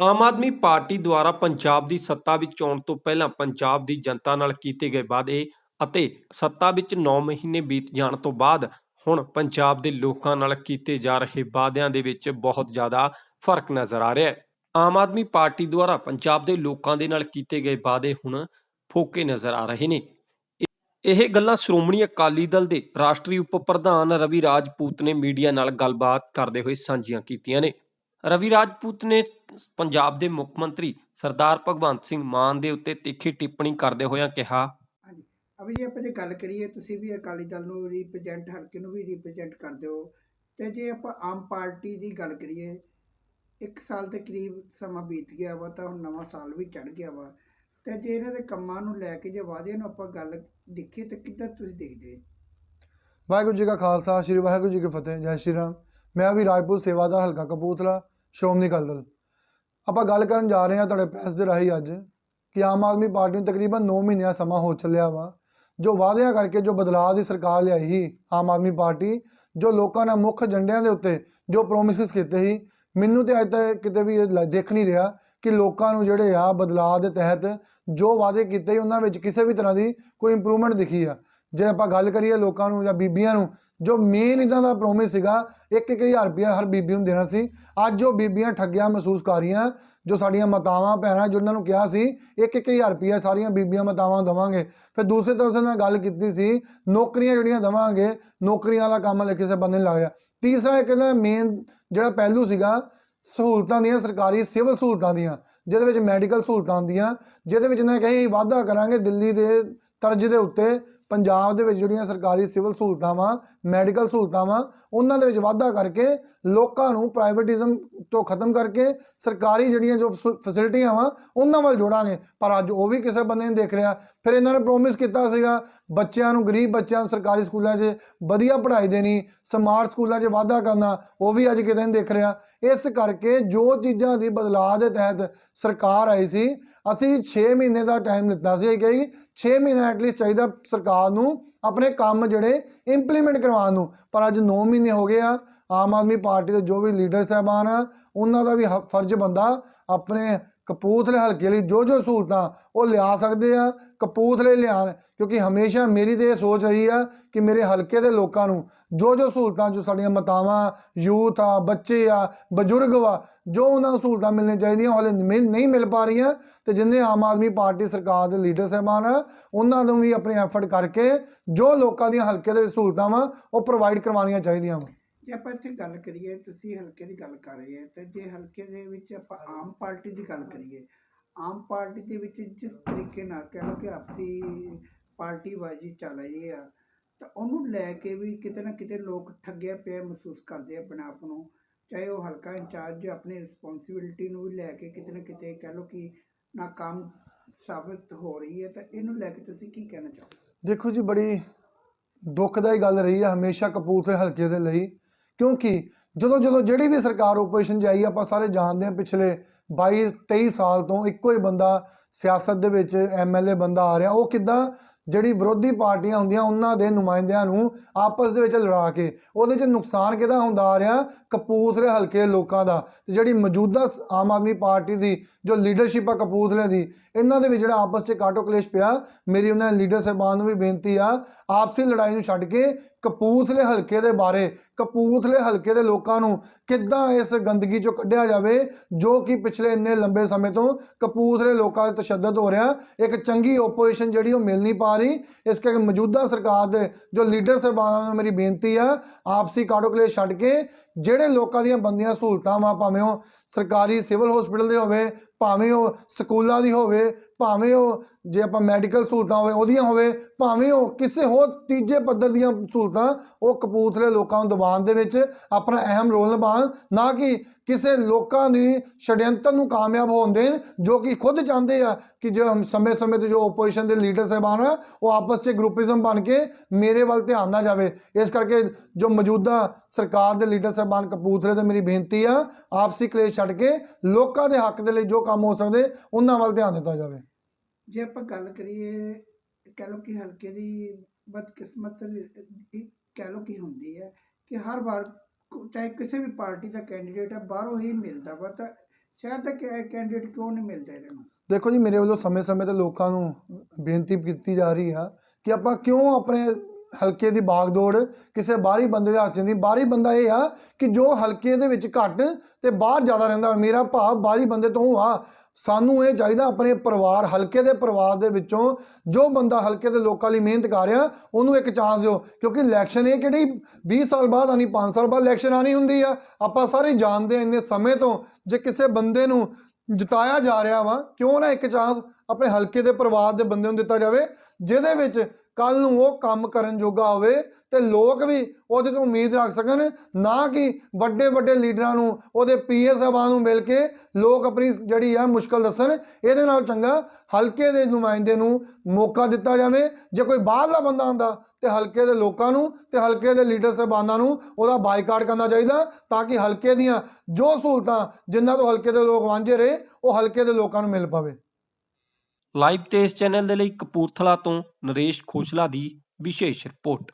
Aam Aadmi party ਦੁਆਰਾ ਪੰਜਾਬ ਦੀ ਸੱਤਾ ਵਿੱਚ ਆਉਣ ਤੋਂ ਪਹਿਲਾਂ ਪੰਜਾਬ ਦੀ ਜਨਤਾ ਨਾਲ ਕੀਤੇ ਗਏ ਵਾਅਦੇ ਅਤੇ ਸੱਤਾ ਵਿੱਚ 9 ਮਹੀਨੇ ਬੀਤ ਜਾਣ ਤੋਂ ਬਾਅਦ ਹੁਣ ਪੰਜਾਬ ਦੇ ਲੋਕਾਂ ਨਾਲ ਕੀਤੇ ਜਾ ਰਹੇ ਵਾਅਦਿਆਂ ਦੇ ਵਿੱਚ ਬਹੁਤ ਜ਼ਿਆਦਾ ਫ਼ਰਕ ਨਜ਼ਰ ਆ ਰਿਹਾ ਹੈ। ਆਮ ਆਦਮੀ ਪਾਰਟੀ ਦੁਆਰਾ ਪੰਜਾਬ ਦੇ ਲੋਕਾਂ ਦੇ ਨਾਲ ਕੀਤੇ ਗਏ ਵਾਅਦੇ ਹੁਣ ਫੋਕੇ ਨਜ਼ਰ ਆ ਰਹੇ ਨੇ। ਇਹ- ਇਹ ਗੱਲਾਂ ਸ਼੍ਰੋਮਣੀ ਅਕਾਲੀ ਦਲ ਦੇ ਰਾਸ਼ਟਰੀ ਉਪ ਪ੍ਰਧਾਨ ਰਵੀ ਰਾਜਪੂਤ ਨੇ ਮੀਡੀਆ ਨਾਲ ਗੱਲਬਾਤ ਕਰਦੇ ਹੋਏ ਸਾਂਝੀਆਂ ਕੀਤੀਆਂ ਨੇ। ਰਵੀ ਰਾਜਪੂਤ ਨੇ ਪੰਜਾਬ ਦੇ ਮੁੱਖ ਮੰਤਰੀ ਸਰਦਾਰ ਭਗਵੰਤ ਸਿੰਘ ਮਾਨ ਦੇ ਉੱਤੇ ਤਿੱਖੀ ਟਿੱਪਣੀ ਕਰਦੇ ਹੋਇਆਂ ਕਿਹਾ। ਹਾਂਜੀ। ਅਭੀ ਜੇ ਆਪਾਂ ਜੇ ਗੱਲ ਕਰੀਏ ਤੁਸੀਂ ਵੀ ਅਕਾਲੀ ਦਲ ਨੂੰ ਰਿਪਰੈਜ਼ੈਂਟ ਹਲਕੇ ਨੂੰ ਵੀ ਰਿਪਰੈਜ਼ੈਂਟ ਕਰਦੇ ਹੋ। ਤੇ ਜੇ ਆਪਾਂ ਆਮ ਪਾਰਟੀ ਦੀ ਗੱਲ ਕਰੀਏ ਇੱਕ ਸਾਲ ਦੇ ਕਰੀਬ ਸਮਾਂ ਬੀਤ ਗਿਆ ਵਾ ਤਾਂ ਹੁਣ ਨਵਾਂ ਸਾਲ ਵੀ ਚੜ ਗਿਆ ਵਾ। ਤੇ ਜੇ ਇਹਨਾਂ ਦੇ ਕੰਮਾਂ ਨੂੰ ਲੈ ਕੇ ਜੇ ਵਾਅਦਿਆਂ ਨੂੰ ਆਪਾਂ ਗੱਲ ਦੇਖੀਏ ਤਾਂ ਕਿੱਦਾਂ ਤੁਸੀਂ ਦੇਖਦੇ ਹੋ? ਵਾਹਿਗੁਰੂ ਜੀ ਕਾ ਖਾਲਸਾ ਸ੍ਰੀ ਵਾਹਿਗੁਰੂ ਜੀ ਕੀ ਫਤਿਹ ਜੈ ਸ਼੍ਰੀ ਰਾਮ। ਮੈਂ ਵੀ ਰਾਜਪੂਤ ਸੇਵਾਦਾਰ ਹਲਕਾ ਕਪੂਰਥਲਾ। ਸ਼੍ਰੋਮਣੀ ਅਕਾਲੀ ਦਲ। ਆਪਾਂ ਗੱਲ ਕਰਨ ਜਾ ਰਹੇ ਹਾਂ ਤੁਹਾਡੇ ਪ੍ਰੈਸ ਦੇ ਰਾਹੀਂ ਅੱਜ ਕਿ ਆਮ ਆਦਮੀ ਪਾਰਟੀ ਨੂੰ ਤਕਰੀਬਨ 9 ਮਹੀਨਿਆਂ ਸਮਾਂ ਹੋ ਚੱਲਿਆ ਵਾ, ਜੋ ਵਾਅਦਿਆਂ ਕਰਕੇ ਜੋ ਬਦਲਾਅ ਦੀ ਸਰਕਾਰ ਲਿਆਈ ਸੀ ਆਮ ਆਦਮੀ ਪਾਰਟੀ, ਜੋ ਲੋਕਾਂ ਨੇ ਮੁੱਖ ਏਜੰਡਿਆਂ ਦੇ ਉੱਤੇ ਜੋ ਪ੍ਰੋਮਿਸਸ ਕੀਤੇ ਸੀ, ਮੈਨੂੰ ਤੇ ਅੱਜ ਤੱਕ ਕਿਤੇ ਵੀ ਇਹ ਲ- ਦੇਖ ਨਹੀਂ ਰਿਹਾ ਕਿ ਲੋਕਾਂ ਨੂੰ ਜਿਹੜੇ ਆ ਬਦਲਾਅ ਦੇ ਤਹਿਤ ਜੋ ਵਾਅਦੇ ਕੀਤੇ ਉਹਨਾਂ ਵਿੱਚ ਕਿਸੇ ਵੀ ਤਰ੍ਹਾਂ ਦੀ ਕੋਈ ਇੰਪਰੂਵਮੈਂਟ ਦਿਖੀ ਆ। ਜੇ ਆਪਾਂ ਗੱਲ ਕਰੀਏ ਲੋਕਾਂ ਨੂੰ ਜਾਂ ਬੀਬੀਆਂ ਨੂੰ, ਜੋ ਮੇਨ ਇਦਾਂ ਦਾ ਪ੍ਰੋਮਿਸ ਸੀਗਾ 1-1000 ਰੁਪਇਆ ਹਰ ਬੀਬੀ ਨੂੰ ਦੇਣਾ ਸੀ। ਅੱਜ ਉਹ ਬੀਬੀਆਂ ਠੱਗਿਆ ਮਹਿਸੂਸ ਕਰ ਰਹੀਆਂ, ਜੋ ਸਾਡੀਆਂ ਮਾਤਾਵਾਂ, ਭੈਣਾਂ ਜਿਨ੍ਹਾਂ ਨੂੰ ਕਿਹਾ ਸੀ 1-1000 ਰੁਪਇਆ ਸਾਰੀਆਂ ਬੀਬੀਆਂ ਮਾਤਾਵਾਂ ਦਵਾਂਗੇ। ਫਿਰ ਦੂਸਰੇ ਤਰ੍ਹਾਂ ਨਾਲ ਗੱਲ ਕੀਤੀ ਸੀ, ਨੌਕਰੀਆਂ ਜਿਹੜੀਆਂ ਦਵਾਂਗੇ, ਨੌਕਰੀਆਂ ਵਾਲਾ ਕੰਮ ਲੈ ਕਿਸੇ ਬੰਦੇ ਨਹੀਂ ਲੱਗ ਰਿਹਾ। ਤੀਸਰਾ ਇੱਕ ਇਹਦਾ ਮੇਨ ਜਿਹੜਾ ਪਹਿਲੂ ਸੀਗਾ, ਸਹੂਲਤਾਂ ਦੀਆਂ, ਸਰਕਾਰੀ ਸਿਵਲ ਸਹੂਲਤਾਂ ਦੀਆਂ। ਜਿਹਦੇ ਵਿੱਚ ਮੈਡੀਕਲ ਸਹੂਲਤਾਂ ਹੁੰਦੀਆਂ, ਜਿਹਦੇ ਵਿੱਚ ਇਹਨਾਂ ਕਹੇ ਵਾਅਦਾ ਕਰਾਂਗੇ ਦਿੱਲੀ ਦੇ ਤਰਜ ਦੇ ਉੱਤੇ, ਪੰਜਾਬ ਦੇ ਵਿੱਚ ਜਿਹੜੀਆਂ ਸਰਕਾਰੀ ਸਿਵਲ ਸਹੂਲਤਾਂ ਵਾ ਮੈਡੀਕਲ ਸਹੂਲਤਾਂ ਵਾ ਉਹਨਾਂ ਦੇ ਵਿੱਚ ਵਾਧਾ ਕਰਕੇ ਲੋਕਾਂ ਨੂੰ ਪ੍ਰਾਈਵੇਟਿਜ਼ਮ ਤੋਂ ਖਤਮ ਕਰਕੇ ਸਰਕਾਰੀ ਜਿਹੜੀਆਂ ਜੋ ਫੈਸਿਲਿਟੀਆਂ ਵਾ, ਉਹਨਾਂ ਵੱਲ ਜੋੜਾਂਗੇ। ਪਰ ਅੱਜ ਉਹ ਵੀ ਕਿਸੇ ਬੰਦੇ ਨਹੀਂ ਦੇਖ ਰਿਹਾ। ਫਿਰ ਇਹਨਾਂ ਨੇ ਪ੍ਰੋਮਿਸ ਕੀਤਾ ਸੀਗਾ, ਬੱਚਿਆਂ ਨੂੰ, ਗਰੀਬ ਬੱਚਿਆਂ ਨੂੰ ਸਰਕਾਰੀ ਸਕੂਲਾਂ 'ਚ ਵਧੀਆ ਪੜ੍ਹਾਈ ਦੇਣੀ ਸਮਾਰਟ ਸਕੂਲਾਂ 'ਚ ਵਾਧਾ ਕਰਨਾ, ਉਹ ਵੀ ਅੱਜ ਕਿਤੇ ਨਹੀਂ ਦੇਖ ਰਿਹਾ। ਇਸ ਕਰਕੇ ਜੋ ਚੀਜ਼ਾਂ ਦੀ ਬਦਲਾਅ ਦੇ ਤਹਿਤ ਸਰਕਾਰ ਆਈ ਸੀ, ਅਸੀਂ 6 ਮਹੀਨੇ ਦਾ ਟਾਈਮ ਦਿੱਤਾ ਸੀ ਕਿ 6 ਮਹੀਨੇ ਐਟਲੀਸਟ ਚਾਹੀਦਾ ਸਰਕਾਰ ਨੂੰ ਆਪਣੇ ਕੰਮ ਜਿਹੜੇ ਇੰਪਲੀਮੈਂਟ ਕਰਵਾਉਣ ਨੂੰ। ਪਰ ਅੱਜ 9 ਮਹੀਨੇ ਹੋ ਗਏ ਆ, ਆਮ ਆਦਮੀ ਪਾਰਟੀ ਦੇ ਜੋ ਵੀ ਲੀਡਰ ਸਾਹਿਬਾਨ ਆ, ਉਹਨਾਂ ਦਾ ਵੀ ਹ- ਫਰਜ਼ ਬੰਦਾ ਆਪਣੇ ਕਪੂਰਥਲੇ ਹਲਕੇ ਲਈ ਜੋ ਜੋ ਸਹੂਲਤਾਂ ਉਹ ਲਿਆ ਸਕਦੇ ਆ, ਕਪੂਰਥਲੇ ਲਿਆਉਣ, ਕਿਉਂਕਿ ਹਮੇਸ਼ਾ ਮੇਰੀ ਤੇ ਇਹ ਸੋਚ ਰਹੀ ਆ ਕਿ ਮੇਰੇ ਹਲਕੇ ਦੇ ਲੋਕਾਂ ਨੂੰ ਜੋ ਜੋ ਸਹੂਲਤਾਂ ਜੋ ਸਾਡੀਆਂ ਮਾਤਾਵਾਂ, ਯੂਥ ਆ, ਬੱਚੇ ਆ, ਬਜ਼ੁਰਗ ਵਾ, ਜੋ ਉਹਨਾਂ ਨੂੰ ਸਹੂਲਤਾਂ ਮਿਲਣੀਆਂ ਚਾਹੀਦੀਆਂ, ਉਹ ਹਾਲੇ ਮਿਲ, ਨਹੀਂ ਮਿਲ ਪਾ ਰਹੀਆਂ, ਤੇ ਜਿੰਨੇ ਆਮ ਆਦਮੀ ਪਾਰਟੀ ਸਰਕਾਰ ਦੇ ਲੀਡਰ ਸਾਹਿਬਾਨ ਆ, ਉਹਨਾਂ ਨੂੰ ਵੀ ਆਪਣੇ ਐਫਰਟ ਕਰਕੇ ਜੋ ਲੋਕਾਂ ਦੀਆਂ ਹਲਕੇ ਦੇ ਵਿੱਚ ਸਹੂਲਤਾਂ ਵਾ, ਉਹ ਪ੍ਰੋਵਾਈਡ ਕਰਵਾਉਣੀਆਂ ਚਾਹੀਦੀਆਂ ਵਾ। ਜੇ ਆਪਾਂ ਇੱਥੇ ਗੱਲ ਕਰੀਏ, ਤੁਸੀਂ ਹਲਕੇ ਦੀ ਗੱਲ ਕਰ ਰਹੇ ਹੋ, ਤੇ ਜੇ ਹਲਕੇ ਦੇ ਵਿੱਚ ਆਪਾਂ ਆਮ ਪਾਰਟੀ ਦੀ ਗੱਲ ਕਰੀਏ, ਆਮ ਪਾਰਟੀ ਦੇ ਵਿੱਚ ਜਿਸ ਤਰੀਕੇ ਨਾਲ ਕਹਿ ਲਓ ਕਿ ਆਪਸੀ ਪਾਰਟੀਬਾਜ਼ੀ ਚੱਲ ਰਹੀ ਆ, ਤਾਂ ਉਹਨੂੰ ਲੈ ਕੇ ਵੀ ਕਿਤੇ ਨਾ ਕਿਤੇ ਲੋਕ ਠੱਗਿਆ ਪਿਆ ਮਹਿਸੂਸ ਕਰਦੇ ਆਪਣੇ ਆਪ ਨੂੰ, ਚਾਹੇ ਉਹ ਹਲਕਾ ਇੰਚਾਰਜ ਆਪਣੀ ਰਿਸਪੌਂਸਿਬਿਲਟੀ ਨੂੰ ਵੀ ਲੈ ਕੇ ਕਿਤੇ ਨਾ ਕਿਤੇ ਕਹਿ ਲਓ ਕਿ ਨਾਕਾਮ ਸਾਬਿਤ ਹੋ ਰਹੀ ਹੈ, ਤਾਂ ਇਹਨੂੰ ਲੈ ਕੇ ਤੁਸੀਂ ਕੀ ਕਹਿਣਾ ਚਾਹੋ ਦੇਖੋ ਜੀ, ਬੜੀ ਦੁੱਖਦਾਈ ਗੱਲ ਰਹੀ ਹੈ ਹਮੇਸ਼ਾ ਕਪੂਰਥਲੇ ਹਲਕੇ ਦੇ ਲਈ ਕਿਉਂਕਿ ਜਦੋਂ ਜਦੋਂ ਜਿਹੜੀ ਵੀ ਸਰਕਾਰ ਓਪੋਜੀਸ਼ਨ 'ਚ ਆਈ ਆਪਾਂ ਸਾਰੇ ਜਾਣਦੇ ਹਾਂ ਪਿਛਲੇ 22 23 ਸਾਲ ਤੋਂ ਇੱਕੋ ਹੀ ਬੰਦਾ ਸਿਆਸਤ ਦੇ ਵਿੱਚ ਐਮਐਲਏ ਬੰਦਾ ਆ ਰਿਹਾ। ਉਹ ਕਿੱਦਾਂ ਜਿਹੜੀ ਵਿਰੋਧੀ ਪਾਰਟੀਆਂ ਹੁੰਦੀਆਂ, ਉਹਨਾਂ ਦੇ ਨੁਮਾਇੰਦਿਆਂ ਨੂੰ ਆਪਸ ਦੇ ਵਿੱਚ ਲੜਾ ਕੇ ਉਹਦੇ 'ਚ ਨੁਕਸਾਨ ਕਿਹਦਾ ਹੁੰਦਾ ਆ ਰਿਹਾ? ਕਪੂਰਥਲੇ ਹਲਕੇ ਦੇ ਲੋਕਾਂ ਦਾ। ਤੇ ਜਿਹੜੀ ਮੌਜੂਦਾ ਸ- ਆਮ ਆਦਮੀ ਪਾਰਟੀ ਦੀ ਜੋ ਲੀਡਰਸ਼ਿਪ ਆ ਕਪੂਰਥਲੇ ਦੀ, ਇਹਨਾਂ ਦੇ ਵਿੱਚ ਜਿਹੜਾ ਆਪਸ 'ਚ ਕਾਟੋ ਕਲੇਸ਼ ਪਿਆ। ਮੇਰੀ ਉਹਨਾਂ ਲੀਡਰ ਸਾਹਿਬਾਨ ਨੂੰ ਵੀ ਬੇਨਤੀ ਆ, ਆਪਸੀ ਲੜਾਈ ਨੂੰ ਛੱਡ ਕੇ ਕਪੂਰਥਲੇ ਹਲਕੇ ਦੇ ਬਾਰੇ, ਕਪੂਰਥਲੇ ਹਲਕੇ ਦੇ ਲੋਕਾਂ ਨੂੰ ਕਿੱਦਾਂ ਇਸ ਗੰਦਗੀ ਚੋਂ ਕੱਢਿਆ ਜਾਵੇ, ਜੋ ਕਿ ਪਿਛਲੇ ਇੰਨੇ ਲੰਬੇ ਸਮੇਂ ਤੋਂ ਕਪੂਰਥਲੇ ਲੋਕਾਂ ਤੇ ਤਸ਼ੱਦਦ ਹੋ ਰਿਹਾ। ਇੱਕ ਚੰਗੀ ਓਪੋਜੀਸ਼ਨ ਜਿਹੜੀ ਉਹ ਮਿਲ ਨਹੀਂ ਪਾ ਰਹੀ। ਇਸ ਕਰਕੇ ਮੌਜੂਦਾ ਸਰਕਾਰ ਦੇ ਜੋ ਲੀਡਰ ਸਾਹਿਬਾਨਾਂ ਨੂੰ ਮੇਰੀ ਬੇਨਤੀ ਆ, ਆਪਸੀ ਕਾਡੋਕਲੇ ਛੱਡ ਕੇ ਜਿਹੜੇ ਲੋਕਾਂ ਦੀਆਂ ਬੰਦੀਆਂ ਸਹੂਲਤਾਂ ਵਾ ਭਾਵੇਂ ਉਹ ਸਰਕਾਰੀ ਸਿਵਲ ਹਸਪੀਟਲ ਦੇ ਹੋਵੇ ਭਾਵੇਂ ਉਹ ਸਕੂਲਾਂ ਦੀ ਹੋਵੇ, ਭਾਵੇਂ ਉਹ ਜੇ ਆਪਾਂ ਮੈਡੀਕਲ ਸਹੂਲਤਾਂ ਹੋਵੇ, ਉਹਦੀਆਂ ਹੋਵੇ, ਭਾਵੇਂ ਉਹ ਕਿਸੇ ਹੋਰ ਤੀਜੇ ਪੱਧਰ ਦੀਆਂ ਸਹੂਲਤਾਂ, ਉਹ ਕਪੂਰਥਲੇ ਲੋਕਾਂ ਨੂੰ ਦਿਵਾਉਣ ਦੇ ਵਿੱਚ ਆਪਣਾ ਅਹਿਮ ਰੋਲ ਨਿਭਾਉਣ, ਨਾ ਕਿ ਕਿਸੇ ਲੋਕਾਂ ਦੀ ਛੜਯੰਤਰ ਨੂੰ ਕਾਮਯਾਬ ਹੋਣ ਦੇਣ, ਜੋ ਕਿ ਖੁਦ ਚਾਹੁੰਦੇ ਆ ਕਿ ਜੋ ਹਮ ਸਮੇਂ ਸਮੇਂ ਤੇ ਜੋ ਆਪੋਜੀਸ਼ਨ ਦੇ ਲੀਡਰ ਸਾਹਿਬਾਨ ਆ, ਉਹ ਆਪਸ 'ਚ ਗਰੁੱਪਿਜ਼ਮ ਬਣ ਕੇ ਮੇਰੇ ਵੱਲ ਧਿਆਨ ਨਾ ਜਾਵੇ। ਇਸ ਕਰਕੇ ਜੋ ਮੌਜੂਦਾ ਸਰਕਾਰ ਦੇ ਲੀਡਰ ਸਾਹਿਬਾਨ ਕਪੂਰਥਲੇ ਤੇ ਮੇਰੀ ਬੇਨਤੀ ਆ, ਆਪਸੀ ਕਲੇਸ਼ ਛੱਡ ਕੇ ਲੋਕਾਂ ਦੇ ਹੱਕ ਦੇ ਲਈ ਜੋ ਕੰਮ ਹੋ ਸਕਦੇ ਉਹਨਾਂ ਵੱਲ ਧਿਆਨ ਦਿੱਤਾ ਜਾਵੇ। ਜੇ ਆਪਾਂ ਗੱਲ ਕਰੀਏ ਕਹਿ ਲਓ ਕਿ ਹਲਕੇ ਦੀ ਬਦਕਿਸਮਤ ਕਹਿ ਲਓ ਕਿ ਹੁੰਦੀ ਹੈ ਕਿ ਹਰ ਵਾਰ ਚਾਹੇ ਕਿਸੇ ਵੀ ਪਾਰਟੀ ਦਾ ਕੈਂਡੀਡੇਟ ਹੈ ਬਾਹਰੋਂ ਹੀ ਮਿਲਦਾ ਵਾ ਤਾਂ ਸ਼ਹਿਰ ਦਾ ਕੈਂਡੀਡੇਟ ਕਿਉਂ ਨਹੀਂ ਮਿਲਦਾ ਇਹਨਾਂ ਨੂੰ? ਦੇਖੋ ਜੀ ਮੇਰੇ ਵੱਲੋਂ ਸਮੇਂ-ਸਮੇਂ ਤੇ ਲੋਕਾਂ ਨੂੰ ਬੇਨਤੀ ਕੀਤੀ ਜਾ ਰਹੀ ਆ ਕਿ ਆਪਾਂ ਕਿਉਂ ਆਪਣੇ ਹਲਕੇ ਦੀ ਬਾਗਦੌੜ ਕਿਸੇ ਬਾਹਰੀ ਬੰਦੇ ਦੇ ਹੱਥ 'ਚ ਨਹੀਂ। ਬਾਹਰੀ ਬੰਦਾ ਇਹ ਆ ਕਿ ਜੋ ਹਲਕੇ ਦੇ ਵਿੱਚ ਘੱਟ ਤੇ ਬਾਹਰ ਜ਼ਿਆਦਾ ਰਹਿੰਦਾ ਮੇਰਾ ਭਾਵ ਬਾਹਰੀ ਬੰਦੇ ਤੋਂ ਆ। ਸਾਨੂੰ ਇਹ ਚਾਹੀਦਾ ਆਪਣੇ ਪਰਿਵਾਰ, ਹਲਕੇ ਦੇ ਪਰਿਵਾਰ ਦੇ ਵਿੱਚੋਂ ਜੋ ਬੰਦਾ ਹਲਕੇ ਦੇ ਲੋਕਾਂ ਲਈ ਮਿਹਨਤ ਕਰ ਰਿਹਾ, ਉਹਨੂੰ ਇੱਕ ਚਾਂਸ ਦਿਓ। ਕਿਉਂਕਿ ਇਲੈਕਸ਼ਨ ਇਹ ਕਿਹੜੀ 20 ਸਾਲ ਬਾਅਦ ਆਣੀ 5 ਸਾਲ ਬਾਅਦ ਇਲੈਕਸ਼ਨ ਆਣੀ ਹੁੰਦੀ ਆ। ਆਪਾਂ ਸਾਰੇ ਜਾਣਦੇ ਹਾਂ ਇੰਨੇ ਸਮੇਂ ਤੋਂ ਜੇ ਕਿਸੇ ਬੰਦੇ ਨੂੰ ਜਿਤਾਇਆ ਜਾ ਰਿਹਾ ਵਾ, ਕਿਉਂ ਨਾ ਇੱਕ ਚਾਂਸ ਆਪਣੇ ਹਲਕੇ ਦੇ ਪਰਿਵਾਰ ਦੇ ਬੰਦੇ ਨੂੰ ਦਿੱਤਾ ਜਾਵੇ, ਜਿਹਦੇ ਵਿੱਚ ਕੱਲ ਨੂੰ ਉਹ ਕੰਮ ਕਰਨ ਜੋਗਾ ਹੋਵੇ ਤੇ ਲੋਕ ਵੀ ਉਹਦੇ ਤੋਂ ਉਮੀਦ ਰੱਖ ਸਕਣ, ਨਾ ਕਿ ਵੱਡੇ ਵੱਡੇ ਲੀਡਰਾਂ ਨੂੰ, ਉਹਦੇ ਪੀਏ ਸਾਹਿਬਾਨ ਨੂੰ ਮਿਲ ਕੇ ਲੋਕ ਆਪਣੀ ਜਿਹੜੀ ਆ ਮੁਸ਼ਕਲ ਦੱਸਣ, ਇਹਦੇ ਨਾਲ ਚੰਗਾ ਹਲਕੇ ਦੇ ਨੁਮਾਇੰਦੇ ਨੂੰ ਮੌਕਾ ਦਿੱਤਾ ਜਾਵੇ, ਜੇ ਕੋਈ ਬਾਹਰਲਾ ਬੰਦਾ ਹੁੰਦਾ ਤੇ ਹਲਕੇ ਦੇ ਲੋਕਾਂ ਨੂੰ ਤੇ ਹਲਕੇ ਦੇ ਲੀਡਰ ਸਾਹਿਬਾਨਾਂ ਨੂੰ ਉਹਦਾ ਬਾਈਕਾਟ ਕਰਨਾ ਚਾਹੀਦਾ ਤਾਂ ਕਿ ਹਲਕੇ ਦੀਆਂ ਜੋ ਸਹੂਲਤਾਂ ਜਿਨ੍ਹਾਂ ਤੋਂ ਹਲਕੇ ਦੇ ਲੋਕ ਵਾਂਝੇ ਰਹੇ, ਉਹ ਹਲਕੇ ਦੇ ਲੋਕਾਂ ਨੂੰ ਮਿਲ ਪਾਵੇ। ਲਾਈਵ ਤੇਜ਼ ਚੈਨਲ ਦੇ ਲਈ ਕਪੂਰਥਲਾ ਤੋਂ ਨਰੇਸ਼ ਖੋਸਲਾ ਦੀ ਵਿਸ਼ੇਸ਼ ਰਿਪੋਰਟ।